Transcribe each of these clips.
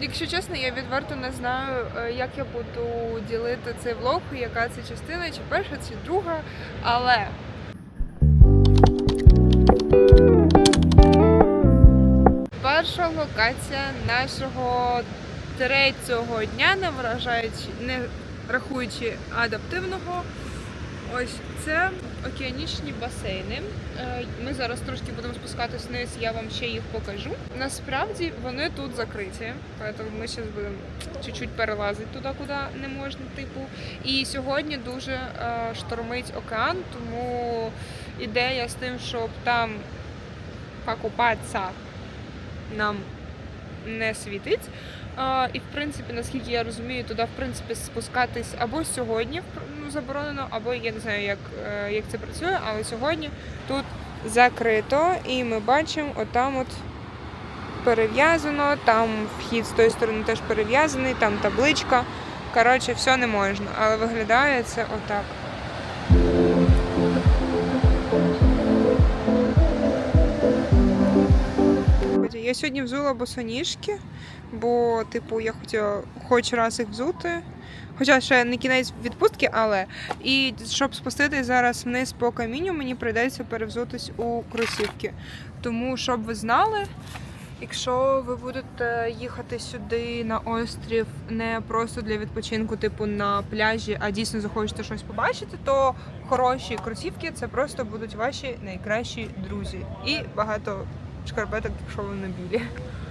Якщо чесно, я відверто не знаю, е, як я буду ділити цей влог, яка це частина, чи перша, чи друга. Але перша локація нашого третього дня, не вражаючи, не рахуючи адаптивного. Ось це океанічні басейни. Е, Ми зараз трошки будемо спускатись вниз, я вам ще їх покажу. Насправді вони тут закриті, тому ми зараз будемо чуть-чуть перелазити туди, куди не можна, типу. І сьогодні дуже е, штормить океан, тому ідея з тим, щоб там покупатися нам не світить. І в принципі, наскільки я розумію, туди в принципі спускатись або сьогодні заборонено, або я не знаю, як, е, як це працює, але сьогодні тут закрито, і ми бачимо, отам от перев'язано, там вхід з тої сторони теж перев'язаний, там табличка. Коротше, все не можна, але виглядає це отак. Я сьогодні взула босоніжки, бо, типу, я хотіла хоч раз їх взути. Хоча ще не кінець відпустки, але і щоб спуститись зараз вниз по камінню, мені прийдеться перевзутись у кросівки. Тому, щоб ви знали, якщо ви будете їхати сюди на острів не просто для відпочинку, типу на пляжі, а дійсно захочете щось побачити, то хороші кросівки це просто будуть ваші найкращі друзі. І багато шкарпеток, якщо вони білі.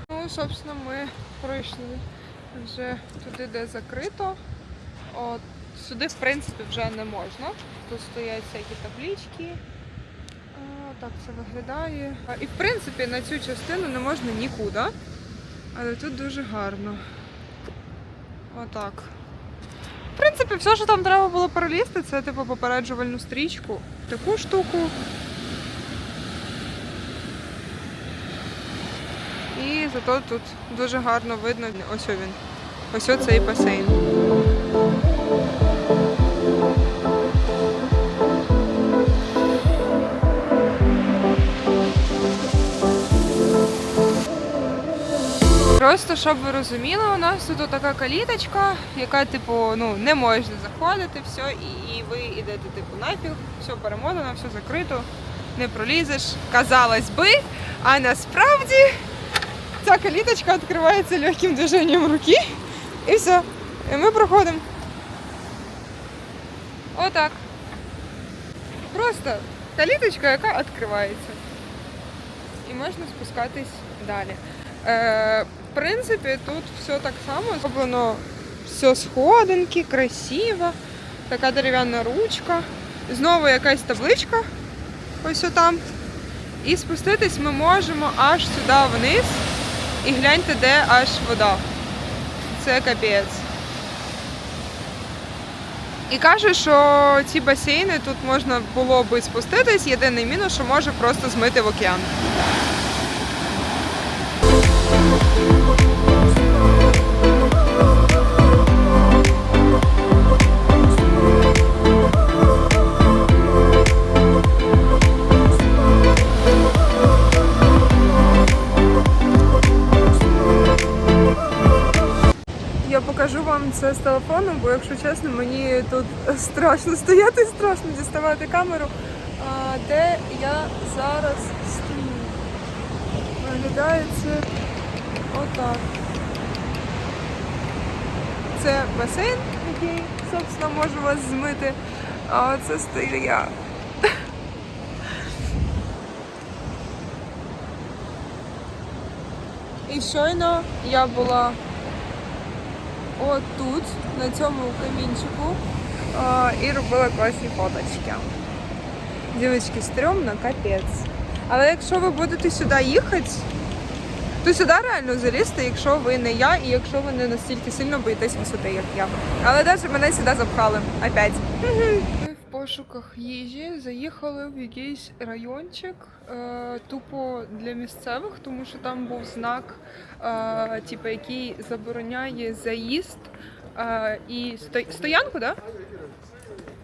Ну, собственно, ми пройшли вже туди, де закрито. От сюди, в принципі, вже не можна. Тут стоять всякі таблички. А, так це виглядає. І в принципі на цю частину не можна нікуди. Але тут дуже гарно. Отак. В принципі, все, що там треба було пролізти, це типу попереджувальну стрічку. Таку штуку. І зато тут дуже гарно видно. Ось він. Ось оцей басейн. Просто щоб ви розуміли, у нас тут така каліточка, яка, типу, ну, не можна заходити, все, і, і ви йдете, типу, нафіг, все перемотано, все закрито, не пролізеш, казалось би, а насправді ця каліточка відкривається легким движенням руки, і все. І ми проходимо. Отак. Просто каліточка, яка відкривається. І можна спускатись далі. Е, в принципі, тут все так само зроблено все сходинки, красиво. Така дерев'яна ручка. Знову якась табличка. Ось отам. І спуститись ми можемо аж сюди вниз. І гляньте, де аж вода. Це капець. І каже, що ці басейни тут можна було би спуститись. Єдиний мінус, що може просто змити в океан. Покажу вам це з телефону, бо якщо чесно, мені тут страшно стояти, страшно діставати камеру. А, де я зараз стою? Виглядає це отак. Це басейн, який, собственно, можу вас змити. А це стою я. І щойно я була отут, на цьому камінчику, і робила класні фоточки. Дівчатки, стрьомно, капець. Але якщо ви будете сюди їхати, то сюди реально залізти, якщо ви не я, і якщо ви не настільки сильно боїтесь висоти, як я. Але навіть мене сюди запхали. Опять. Пошуках їжі заїхали в якийсь райончик, е, тупо для місцевих, тому що там був знак, е, типу, який забороняє заїзд е, і сто- стоянку, да?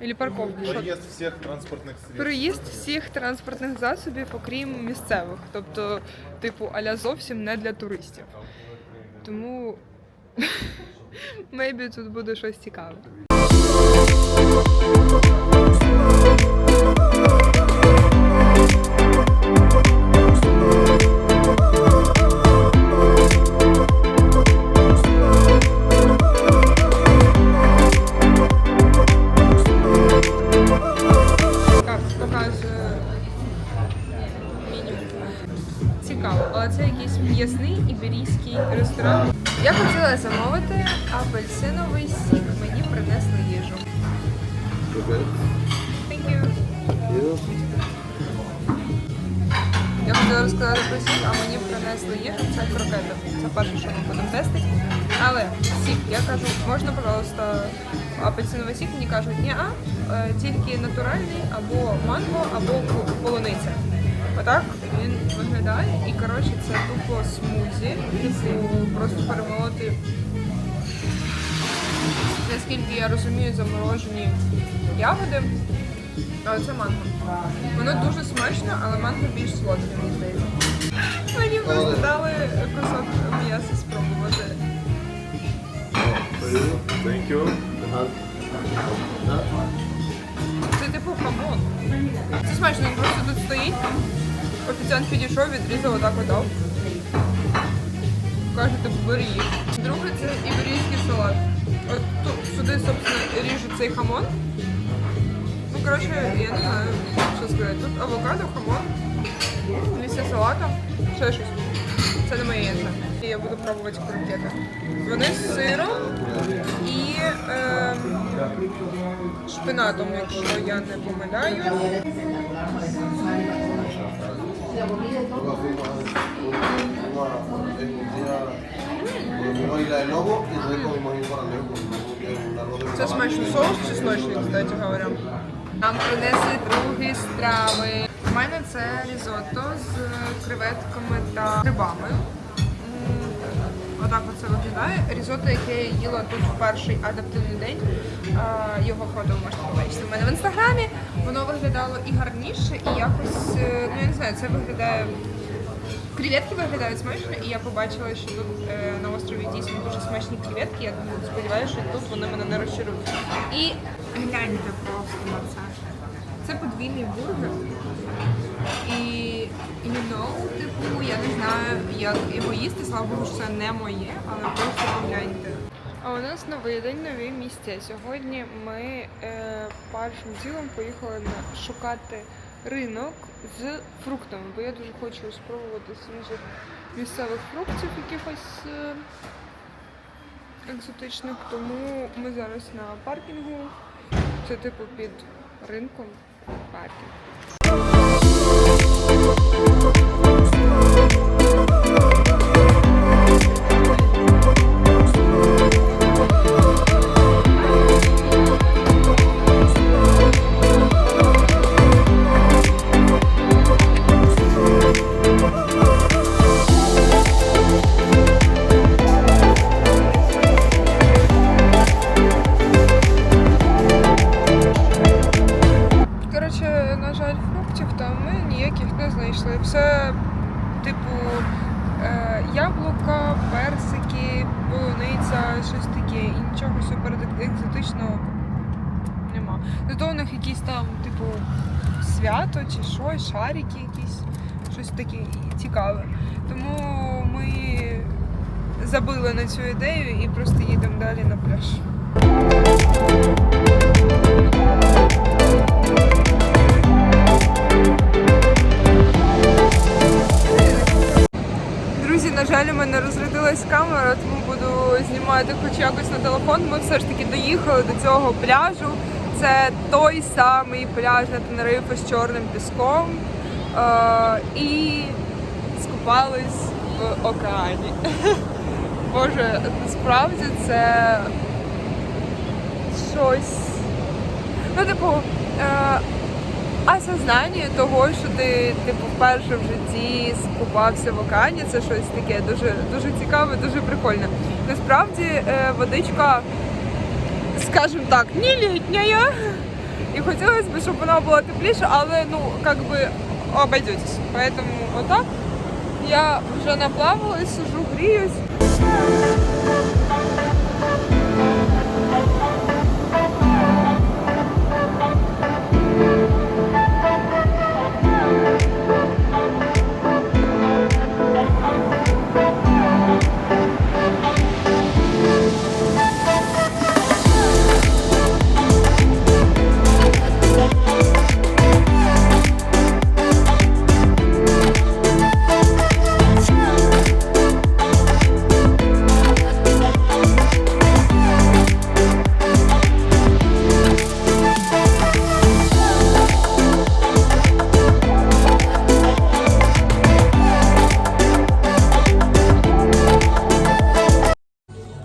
Или парковку? Що? Проезд всех транспортных средств. Проїзд всіх транспортних засобів, окрім місцевих, тобто, типу, аля зовсім не для туристів. Тому maybe тут буде щось цікаве. Так, Це перше, що ми будемо тестити. Але сік, я кажу, можна, пожалуйста, апельсиновий сік? Мені кажуть, ні, а тільки натуральний або манго, або полуниця. Отак він виглядає. І коротше це тупо смузі. Типу просто перемолоти. Наскільки я розумію, заморожені ягоди. Але це манго. Воно дуже смачно, але манго більш солодке, мені здається. Мені просто дали кусок м'яса спробувати. Thank you. Це типу хамон. Це смачно, він просто тут стоїть. Офіціант підійшов, відрізав отак отдав. Каже, типу, бери їж. Друге це іберійський салат. От тут сюди, собственно, ріжуть цей хамон. Ну, коротше, я не знаю, що сказати. Тут авокадо, хамон, листя салата, ще щось. Це не моє яйце. І я буду пробувати крокети. Вони з сиром і е, шпинатом, якщо я не помиляю. Це смачно соус чесночний, кстати говоря. Нам принесли другі страви. У мене це різотто з креветками та грибами. Отак оце виглядає. Різотто, яке я їла тут в перший адаптивний день. Його фото ви можете побачити в мене в інстаграмі. Воно виглядало і гарніше, і якось, е, ну я не знаю, це виглядає. Креветки виглядають смачно, і я побачила, що тут е, на острові дійсно дуже смачні креветки. Я сподіваюся, що тут вони мене не розчарують. І гляньте просто на це. Це подвійний бургер. І you know, типу, я не знаю, як його їсти, слава Богу, що це не моє, але просто погляньте. А у нас новий день, нові місця. Сьогодні ми е, першим ділом поїхали на шукати ринок з фруктами, бо я дуже хочу спробувати свіжих місцевих фруктів, якихось е, екзотичних. Тому ми зараз на паркінгу. Це типу під ринком паркінг. На ідею і просто їдемо далі на пляж. Друзі, на жаль, у мене розрядилась камера, тому буду знімати хоч якось на телефон. Ми все ж таки доїхали до цього пляжу. Це той самий пляж на Тенерифе з чорним піском. Е, і скупались в океані. Боже, насправді це щось. Ну, типу, е, осознання того, що ти типу вперше в житті скупався в океані, це щось таке дуже дуже цікаве, дуже прикольне. Насправді е, водичка, скажімо так, не літня. І хотілося б, щоб вона була тепліша, але ну як би обойдетесь. Поэтому отак я вже наплавалась, сижу, гріюсь. Thank you.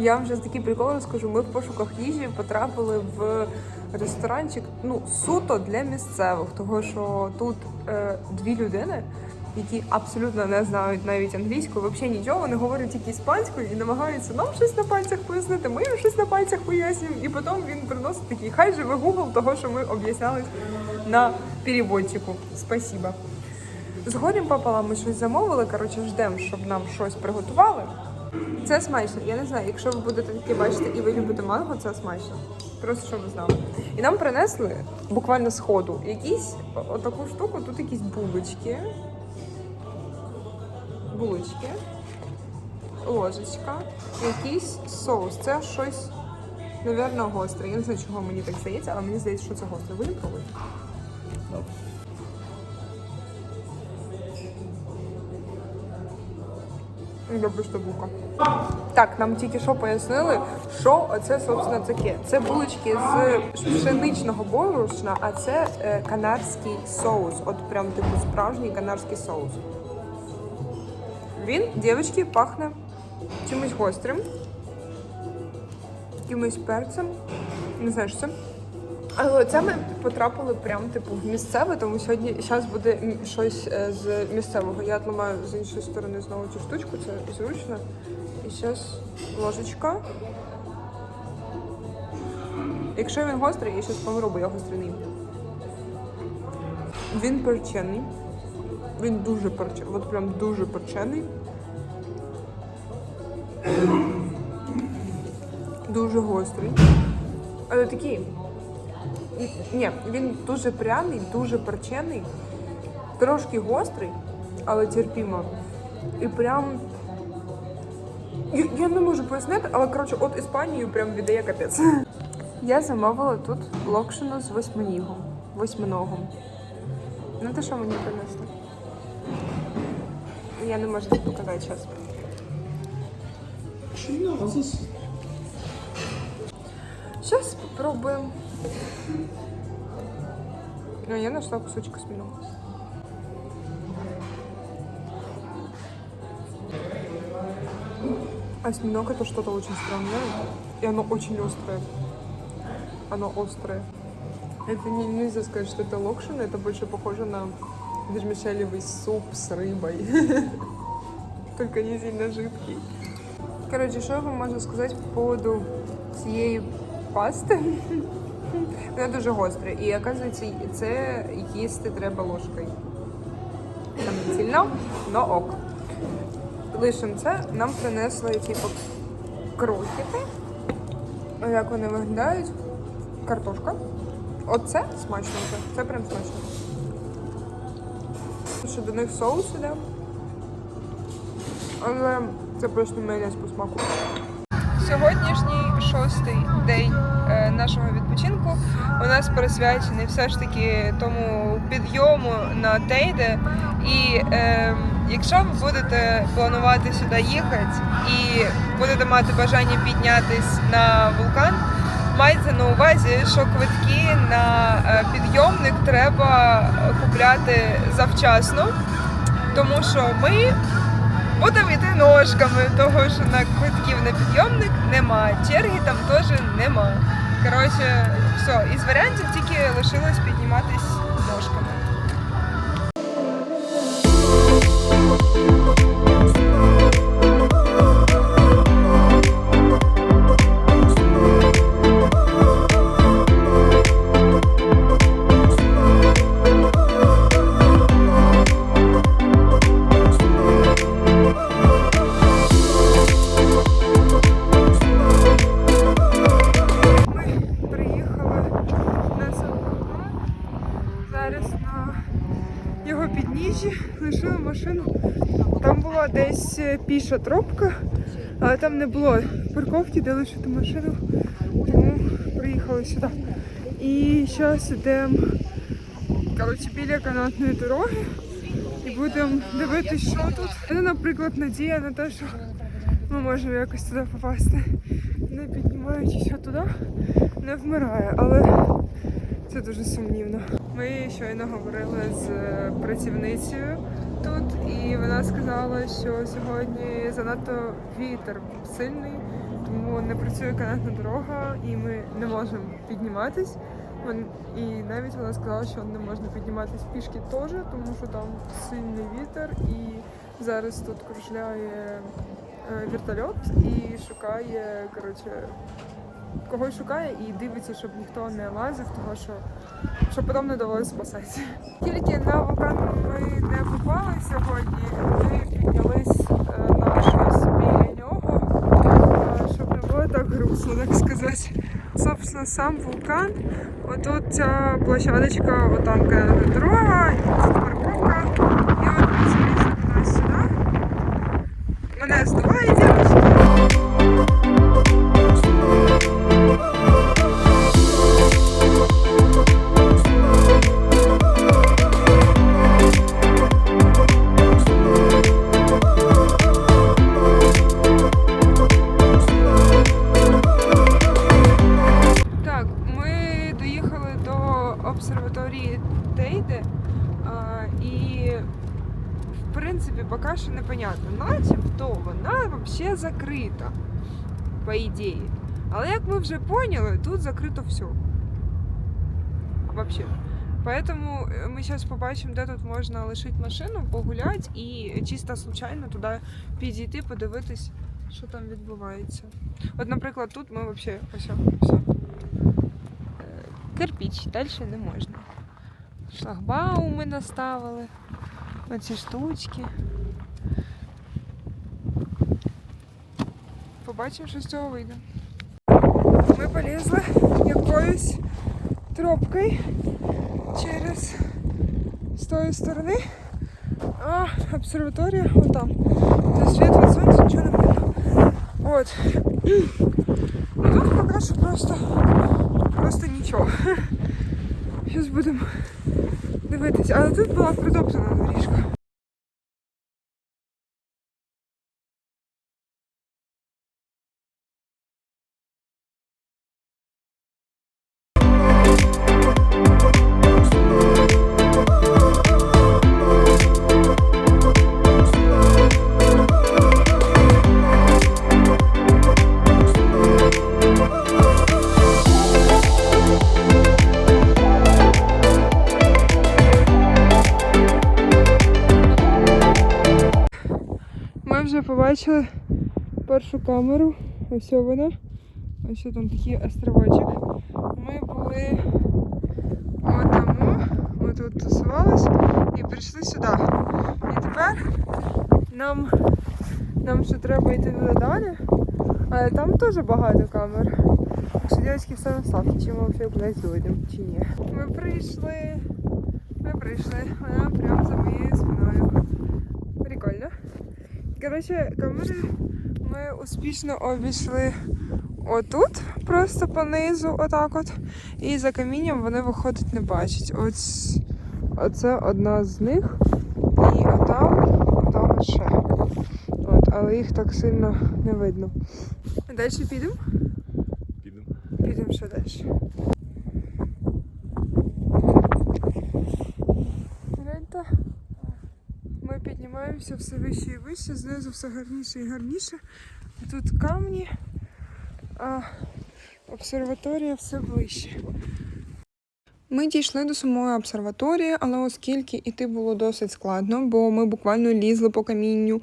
Я вам зараз такий прикол розкажу. Ми в пошуках їжі потрапили в ресторанчик ну суто для місцевих, того що тут е, дві людини, які абсолютно не знають навіть англійську, взагалі нічого, вони говорять тільки іспанською і намагаються нам щось на пальцях пояснити. Ми їм щось на пальцях пояснюємо, і потім він приносить такий, хай живе Google того, що ми об'яснялись на переводчику. Спасибо. З горем пополам ми щось замовили. Коротше, ждемо, щоб нам щось приготували. Це смачно. Я не знаю, якщо ви будете таке бачити і ви любите манго, це смачно. Просто щоб ви знали. І нам принесли буквально з ходу якісь отаку штуку, тут якісь булочки. Булочки. Ложечка. Якийсь соус. Це щось, напевно, гостре. Я не знаю, чого мені так здається, але мені здається, що це гостре. Будемо пробувати? Добре, що бука. Так, нам тільки що пояснили, що це, собственно, таке. Це булочки з пшеничного борошна, а це е, канарський соус. От прям типу справжній канарський соус. Він, дівчатки, пахне чимось гострим, якимось перцем. Не знаю, що це. Але це ми потрапили прям типу в місцеве, тому сьогодні зараз буде щось е, з місцевого. Я отламаю з іншої сторони знову цю штучку, це зручно. І зараз ложечка. Якщо він гострий, я зараз помру, бо я гострий. Він перчений. Він дуже перчений. От прям дуже перчений. Дуже гострий. Але такий. Ні, він дуже пряний, дуже перчений, трошки гострий, але терпімо. І прям. Я, я не можу пояснити, але коротше, от Іспанію прям віддає капець. Я замовила тут локшину з восьминігом. Восьминогом. Ну ти що мені принесли? Я не можу це показати зараз. Сейчас попробуем. Ну, я нашла кусочек осьминога. Осьминог это что-то очень странное. И оно очень острое. Оно острое. Это не, нельзя сказать, что это локшина, это больше похоже на вермишелевый суп с рыбой. Только не сильно жидкий. Коротше, що я вам можу сказати по поводу цієї пасти? Вона дуже гостра. І оказується, це їсти треба ложкою. Там не сильно, но ок. Лишимо це. Нам принесли типу крокети. Ось Як вони виглядають? Картошка. Оце смачно вже. Це прям смачно. Ще до них соус іде. Але це просто майонез по смаку. Сьогоднішній шостий день е, нашого відпочинку у нас присвячений все ж таки тому підйому на Тейде. І е, якщо ви будете планувати сюди їхати і будете мати бажання піднятись на вулкан, майте на увазі, що квитки на е, підйомник треба купляти завчасно, тому що ми Йти ножками, того що на квитків на підйомник нема, черги там теж нема. Коротше, все, із варіантів тільки лишилось підніматись е, тропка, але там не було парковки, де лишити машину, тому приїхали сюди. І зараз йдемо коротше, біля канатної дороги і будемо дивитися, що тут. Ну, наприклад, надія на те, що ми можемо якось туди попасти, не піднімаючися туди, не вмирає, але це дуже сумнівно. Ми щойно говорили з е, працівницею тут, і вона сказала, що сьогодні занадто вітер сильний, тому не працює канатна дорога, і ми не можемо підніматись. І навіть вона сказала, що не можна підніматись пішки теж, тому що там сильний вітер, і зараз тут кружляє е, вертольот і шукає, коротше, когось шукає і дивиться, щоб ніхто не лазив, тому що щоб потім не довелося спасатися. Тільки на вулкан ми не попали сьогодні. Ми піднялись е, на щось біля нього, е, щоб не було так грустно, так сказати. Собственно, сам вулкан. Отут ця площадочка, отам дорога, Ми вже поняли, тут закрито все. Вообще. Поэтому е, ми зараз побачимо, де тут можна лишити машину, погуляти і чисто случайно туди підійти, подивитись, що там відбувається. От, наприклад, тут ми взагалі ось, все. Кирпіч, далі не можна. Шлагбауми наставили. Оці штучки. Побачимо, що з цього вийде. Ми полізли якоюсь тропкою через з тої сторони. А обсерваторія отам. Де світ від сонця нічого не видно. От. Ну тут поки що просто, просто нічого. Зараз будемо дивитися. Але тут була протоптана доріжка. Вже побачили першу камеру. Ось вона. Ось там такий островочок. Ми були отамо, ми тут тусувались і прийшли сюди. І тепер нам, нам ще треба йти туди далі. Але там теж багато камер. Що, дівчатки, все наставте, чи ми взагалі кудись зайдемо, чи ні. Ми прийшли. Ми прийшли. Вона прямо за моєю спиною. Прикольно. Коротше, камери ми успішно обійшли отут, просто понизу, отак от. І за камінням вони виходить не бачать. Ось оце одна з них. І отам, отам ще. От, але їх так сильно не видно. Далі підемо? Підемо. Підемо ще далі. Гляньте. Ми піднімаємося все вище і вище, знизу все гарніше і гарніше. Тут камні, а обсерваторія все ближче. Ми дійшли до самої обсерваторії, але оскільки іти було досить складно, бо ми буквально лізли по камінню,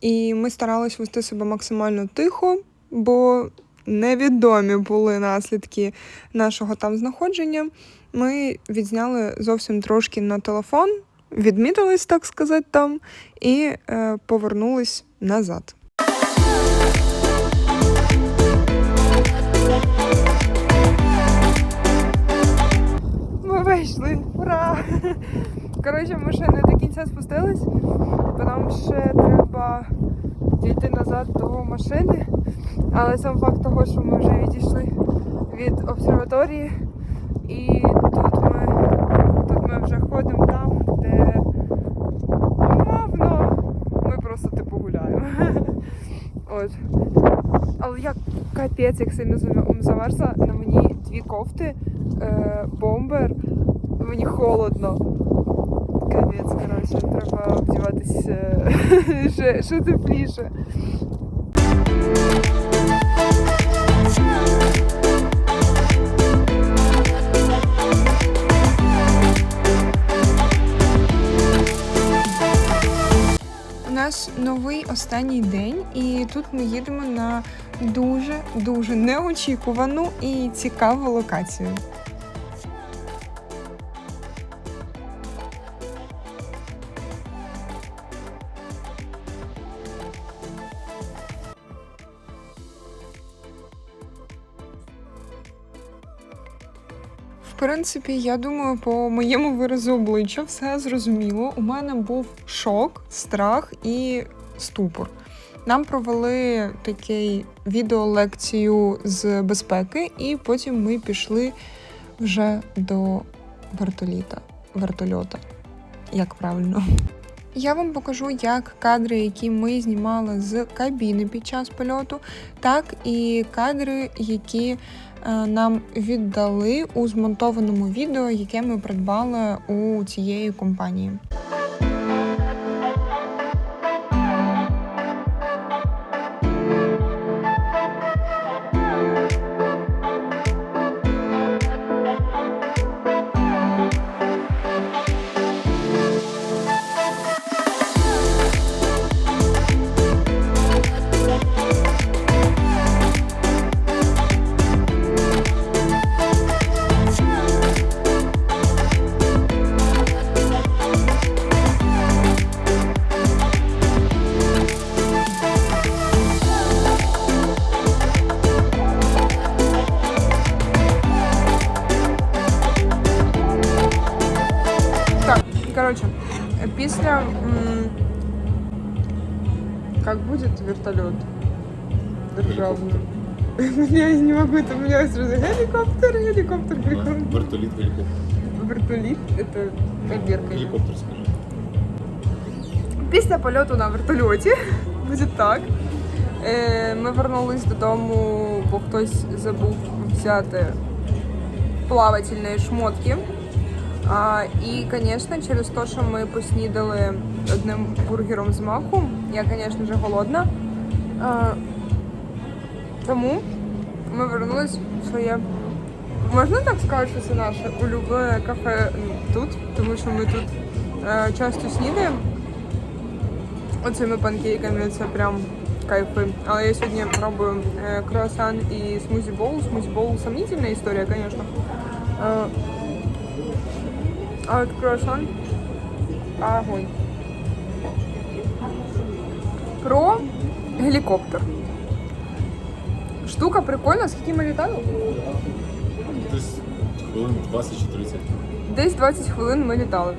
і ми старались вести себе максимально тихо, бо невідомі були наслідки нашого там знаходження. Ми відзняли зовсім трошки на телефон, відмітились, так сказати, там, і е, повернулись назад. Ми вийшли! Ура! Коротше, ми ще не до кінця спустились, бо нам ще треба дійти назад до машини. Але сам факт того, що ми вже відійшли від обсерваторії, і тут вже ходимо там, де умовно ми просто типу гуляємо. От. Але я капець, як сильно зам- замерзла, на мені дві кофти, е, бомбер, мені холодно. Капець, коротше, треба вдіватись е, ще, ще тепліше. Нас новий останній день, і тут ми їдемо на дуже дуже неочікувану і цікаву локацію. Принципі, я думаю, по моєму виразу обличчя все зрозуміло. У мене був шок, страх і ступор. Нам провели такий відеолекцію з безпеки, і потім ми пішли вже до вертоліта. Вертольота. Як правильно? Я вам покажу як кадри, які ми знімали з кабіни під час польоту, так і кадри, які нам віддали у змонтованому відео, яке ми придбали у цієї компанії. Это у меня сразу геликоптер, геликоптер, прикольно. Вертоліт, гелікоптер. Вертоліт, это Альберка. Гелікоптер, скажи. Після польоту на вертольоті буде так. Е, Ми вернулись додому, бо хтось забув взяти плавательні шмотки. А, і, звісно, через те, що ми поснідали одним бургером з маку, я, звісно голодна. А, тому ми вернулись в своє. Можна так сказати, що це наше улюблене кафе тут, тому що ми тут е, часто снідаємо. Оцими панкейками це прям кайфи. Але я сьогодні пробую е, круасан і смузі боул. Смузі боул сомнительна історія, звісно. Е, а от круасан огонь. Про гелікоптер. Штука прикольна, скільки ми літали? Десь хвилин 20 чи 30. Десь 20 хвилин ми літали.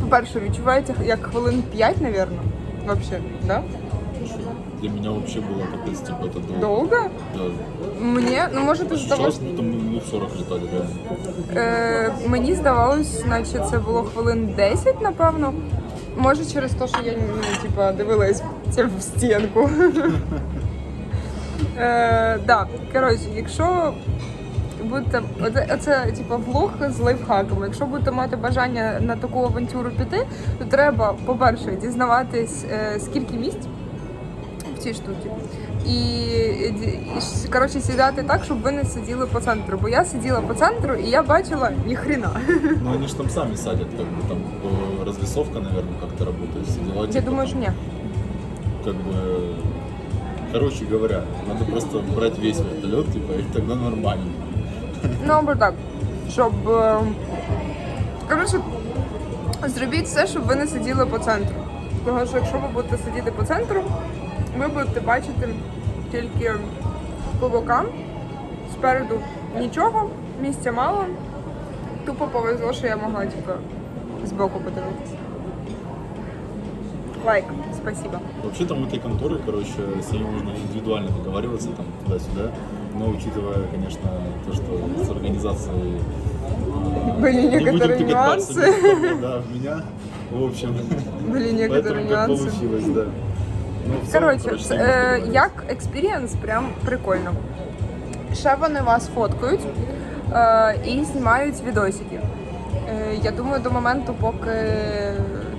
По-перше, відчувається як хвилин 5, напевно. Вообще, да? Для меня вообще было капец, типа, это долго. Долго? Да. Мені, ну може ти здавалось. Сейчас, будто мы минут 40 летали, реально. Е, мені здавалось, наче це було хвилин 10, напевно. Може через те, що я ну, типа, дивилась це в стінку. Е, да, коротше, якщо будете. Оце, оце типа влог з лайфхаками. Якщо будете мати бажання на таку авантюру піти, то треба, по-перше, дізнаватись, е, скільки місць в цій штуці. І, і, і коротше, сідати так, щоб ви не сиділи по центру. Бо я сиділа по центру і я бачила ніхрена. Ну, они же там сами садят, как бы, там, э, развесовка, наверное, как-то работает, все дела. Я типа, думаю, там, що ні. Как бы, короче говоря, надо просто брать весь вертолет, типа, и тогда нормально. Ну, або так. Щоб. е, зробіть все, щоб ви не сиділи по центру. Тому що якщо ви будете сидіти по центру, ви будете бачити тільки по бокам, спереду нічого, місця мало. Тупо повезло, що я могла типу, збоку подивитися. Лайк, спасибо. Вообще там этой конторы, короче, с ними можно индивидуально договариваться там туда-сюда. Но учитывая, конечно, то, что с организацией э, Были не будем некоторые тыкать пальцем нюансы. в того, да, в меня. В общем, Были некоторые поэтому как нюансы. получилось, да. Ну, в целом, Коротше, короче, це, не е, договорились. як експірієнс, прям прикольно. Ще вони вас фоткають е, і знімають відосики. Е, я думаю, до моменту, поки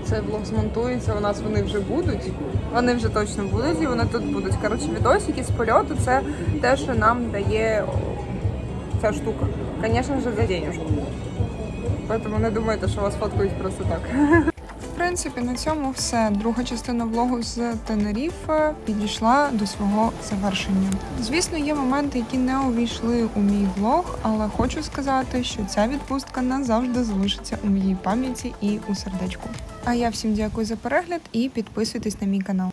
цей влог змонтується, у нас вони вже будуть. Вони вже точно будуть і вони тут будуть. Коротше, відосики з польоту це те, що нам дає ця штука. Звісно ж, за денежку. Тому не думайте, що вас фоткують просто так. Принципі, на цьому все. Друга частина влогу з Тенеріф підійшла до свого завершення. Звісно, є моменти, які не увійшли у мій влог, але хочу сказати, що ця відпустка назавжди залишиться у моїй пам'яті і у сердечку. А я всім дякую за перегляд і підписуйтесь на мій канал.